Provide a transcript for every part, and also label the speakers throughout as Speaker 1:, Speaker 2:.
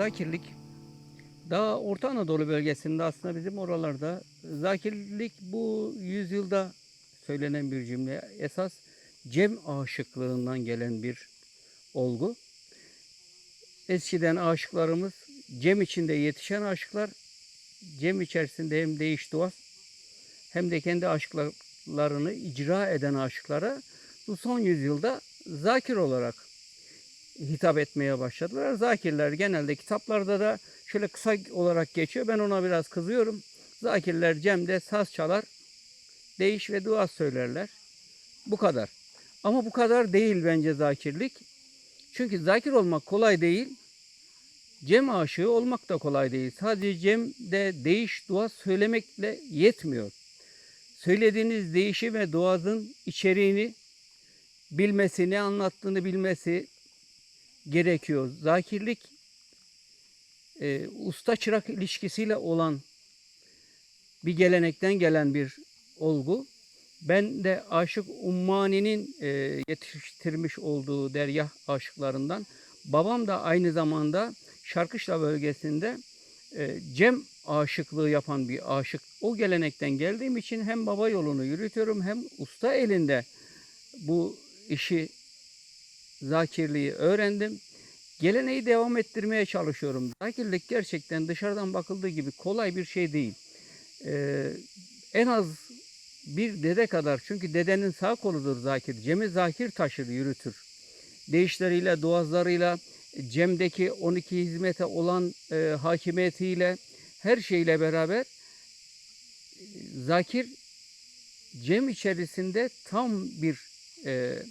Speaker 1: zakirlik daha Orta Anadolu bölgesinde aslında bizim oralarda zakirlik bu yüzyılda söylenen bir cümle. Esas cem aşıklığından gelen bir olgu. Eskiden aşıklarımız cem içinde yetişen aşıklar cem içerisinde hem değiş duas hem de kendi aşıklarını icra eden aşıklara bu son yüzyılda zakir olarak hitap etmeye başladılar. Zakirler genelde kitaplarda da şöyle kısa olarak geçiyor. Ben ona biraz kızıyorum. Zakirler Cem'de saz çalar, değiş ve dua söylerler. Bu kadar. Ama bu kadar değil bence zakirlik. Çünkü zakir olmak kolay değil. Cem aşığı olmak da kolay değil. Sadece Cem'de değiş dua söylemekle yetmiyor. Söylediğiniz değişi ve duanın içeriğini bilmesi, ne anlattığını bilmesi gerekiyor. Zakirlik e, usta çırak ilişkisiyle olan bir gelenekten gelen bir olgu. Ben de Aşık Ummani'nin e, yetiştirmiş olduğu deryah aşıklarından. Babam da aynı zamanda Şarkışla bölgesinde e, Cem aşıklığı yapan bir aşık. O gelenekten geldiğim için hem baba yolunu yürütüyorum hem usta elinde bu işi zakirliği öğrendim. Geleneği devam ettirmeye çalışıyorum. Zakirlik gerçekten dışarıdan bakıldığı gibi kolay bir şey değil. Ee, en az bir dede kadar çünkü dedenin sağ koludur zakir. Cem'i zakir taşır, yürütür. Değişleriyle, duazlarıyla, Cem'deki 12 hizmete olan e, hakimiyetiyle, her şeyle beraber e, zakir Cem içerisinde tam bir e,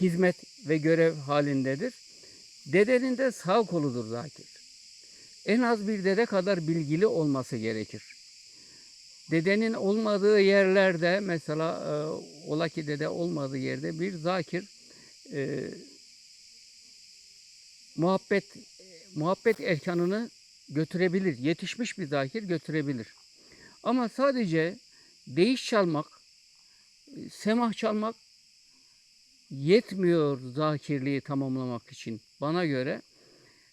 Speaker 1: hizmet ve görev halindedir. Dedenin de sağ koludur zakir. En az bir dede kadar bilgili olması gerekir. Dedenin olmadığı yerlerde mesela e, ola ki dede olmadığı yerde bir zakir e, muhabbet muhabbet erkanını götürebilir. Yetişmiş bir zakir götürebilir. Ama sadece değiş çalmak, semah çalmak yetmiyor zakirliği tamamlamak için bana göre.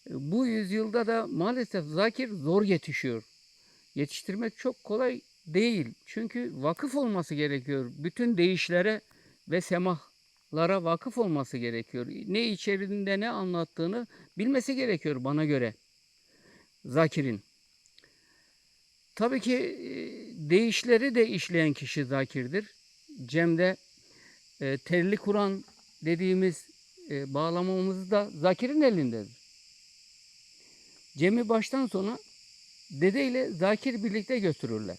Speaker 1: Bu yüzyılda da maalesef zakir zor yetişiyor. Yetiştirmek çok kolay değil. Çünkü vakıf olması gerekiyor. Bütün değişlere ve semahlara vakıf olması gerekiyor. Ne içerisinde ne anlattığını bilmesi gerekiyor bana göre. Zakirin. Tabii ki e, değişleri de işleyen kişi zakirdir. Cem'de e, telli Kur'an dediğimiz e, bağlamamız da Zakir'in elindedir. Cem'i baştan sona dede ile Zakir birlikte götürürler.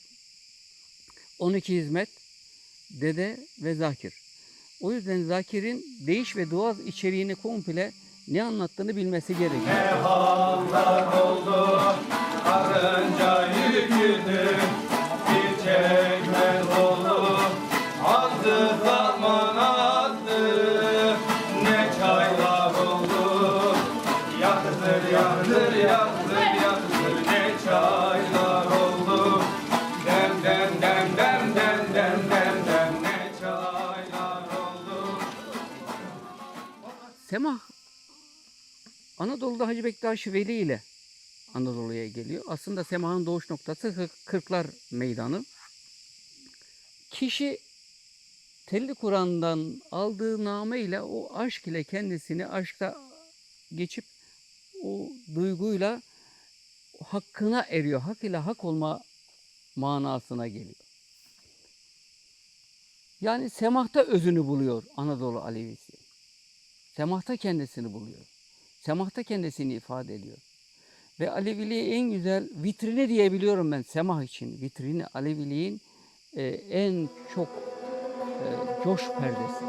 Speaker 1: 12 hizmet, dede ve Zakir. O yüzden Zakir'in değiş ve duaz içeriğini komple ne anlattığını bilmesi gerekiyor.
Speaker 2: Ne hallar oldu, karınca yüküdü, Yandır yandır yandır ne çaylar oldu Dem dem dem dem dem dem dem dem ne çaylar oldu
Speaker 1: Sema Anadolu'da Hacı Bektaş Veli ile Anadolu'ya geliyor. Aslında Sema'nın doğuş noktası Kırklar Meydanı. Kişi Telli Kur'an'dan aldığı name ile o aşk ile kendisini aşkta geçip o duyguyla hakkına eriyor. Hak ile hak olma manasına geliyor. Yani semahta özünü buluyor Anadolu Alevisi. Semahta kendisini buluyor. Semahta kendisini ifade ediyor. Ve Aleviliği en güzel vitrini diyebiliyorum ben Semah için. Vitrini Aleviliğin e, en çok e, coş perdesi.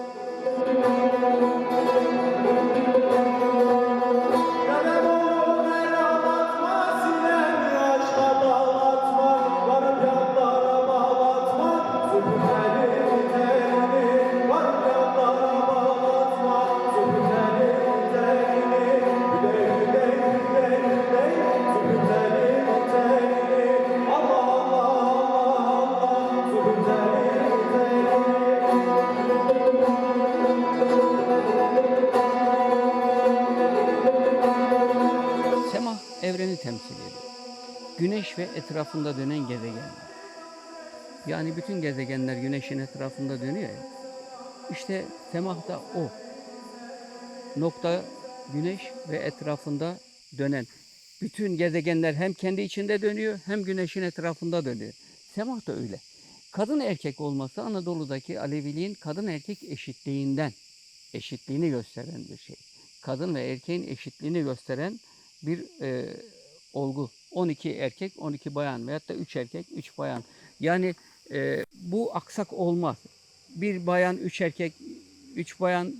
Speaker 1: Güneş ve etrafında dönen gezegenler. Yani bütün gezegenler güneşin etrafında dönüyor ya. İşte semah da o. Nokta güneş ve etrafında dönen. Bütün gezegenler hem kendi içinde dönüyor hem güneşin etrafında dönüyor. Semah da öyle. Kadın erkek olması Anadolu'daki Aleviliğin kadın erkek eşitliğinden eşitliğini gösteren bir şey. Kadın ve erkeğin eşitliğini gösteren bir e, olgu. 12 erkek, 12 bayan veyahut da 3 erkek, 3 bayan. Yani e, bu aksak olmaz. Bir bayan, 3 erkek, 3 bayan,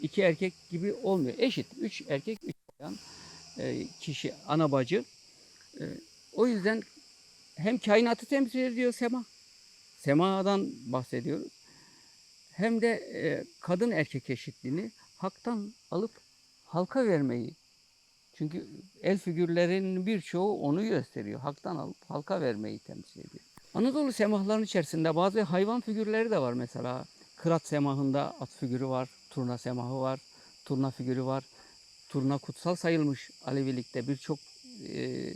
Speaker 1: 2 erkek gibi olmuyor. Eşit. 3 erkek, 3 bayan e, kişi, ana bacı. E, o yüzden hem kainatı temsil ediyor sema. Semadan bahsediyoruz. Hem de e, kadın erkek eşitliğini haktan alıp halka vermeyi. Çünkü el figürlerinin birçoğu onu gösteriyor. Haktan alıp halka vermeyi temsil ediyor. Anadolu semahlarının içerisinde bazı hayvan figürleri de var mesela. Kırat semahında at figürü var, turna semahı var, turna figürü var. Turna kutsal sayılmış Alevilikte birçok e,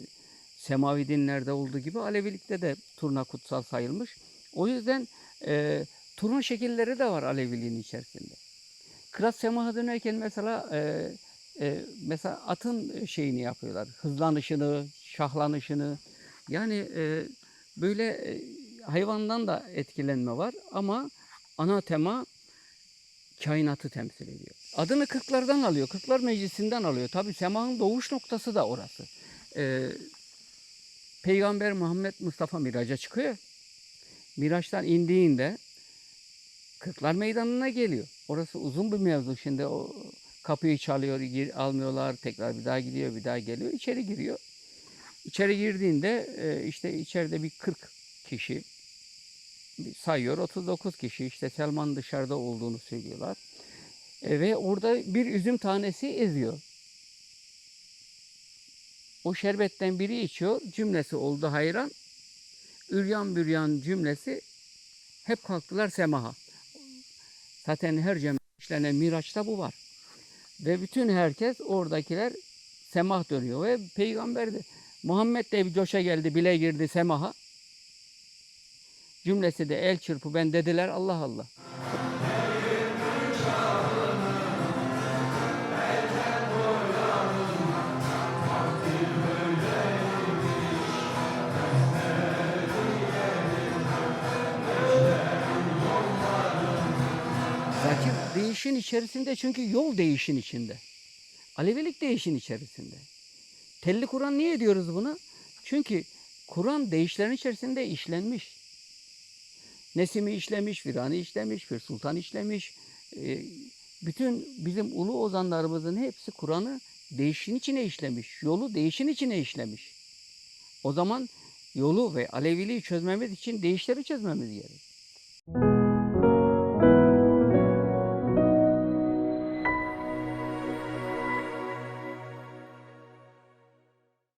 Speaker 1: semavi dinlerde olduğu gibi Alevilikte de turna kutsal sayılmış. O yüzden e, turna şekilleri de var Aleviliğin içerisinde. Kırat semahı dönerken mesela e, e, mesela atın şeyini yapıyorlar. Hızlanışını, şahlanışını. Yani e, böyle e, hayvandan da etkilenme var ama ana tema kainatı temsil ediyor. Adını Kırklardan alıyor. Kırklar Meclisi'nden alıyor. Tabi semahın doğuş noktası da orası. E, Peygamber Muhammed Mustafa miraca çıkıyor. Miraçtan indiğinde Kırklar Meydanı'na geliyor. Orası uzun bir mevzu. Şimdi o kapıyı çalıyor, gir, almıyorlar. Tekrar bir daha gidiyor, bir daha geliyor. İçeri giriyor. İçeri girdiğinde e, işte içeride bir 40 kişi sayıyor. 39 kişi işte Selman dışarıda olduğunu söylüyorlar. E, ve orada bir üzüm tanesi eziyor. O şerbetten biri içiyor. Cümlesi oldu hayran. Üryan büryan cümlesi hep kalktılar semaha. Zaten her cem işlenen Miraç'ta bu var. Ve bütün herkes oradakiler semah dönüyor. Ve peygamber de Muhammed de bir coşa geldi bile girdi semaha. Cümlesi de el çırpı ben dediler Allah Allah. İçerisinde çünkü yol değişin içinde. Alevilik değişin içerisinde. Telli Kur'an niye diyoruz bunu? Çünkü Kur'an değişlerin içerisinde işlenmiş. Nesimi işlemiş, Virani işlemiş, bir Sultan işlemiş. Ee, bütün bizim ulu ozanlarımızın hepsi Kur'an'ı değişin içine işlemiş. Yolu değişin içine işlemiş. O zaman yolu ve Aleviliği çözmemiz için değişleri çözmemiz gerek.